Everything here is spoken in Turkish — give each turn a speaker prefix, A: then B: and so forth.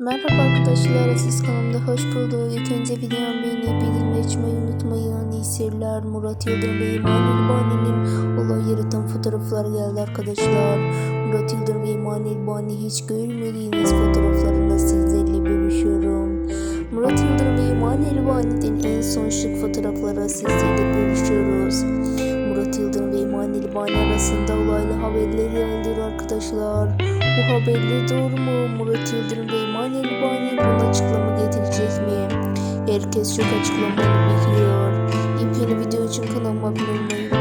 A: Merhaba arkadaşlar, siz kanalımda hoş bulduk. İlk önce videomu beğenip bildirim açmayı unutmayın. İyi. Murat Yıldırım ve İmanil Bani'nin olay yaratan fotoğraflar geldi arkadaşlar. Murat Yıldırım ve İmanil Bani hiç görmediğiniz fotoğraflarını sizlerle bölüşüyorum. Murat Yıldırım ve İmanil Bani'den en son şık fotoğrafları sizlerle bölüşüyoruz. Arasında olaylı haberler geldi arkadaşlar. Bu haberler doğru mu? Murat Yıldırım ve İmanuel Bani buna açıklama getirecek mi? Herkes çok açıklamaları bekliyor. Yepyeni video için kanalıma abone olmayı.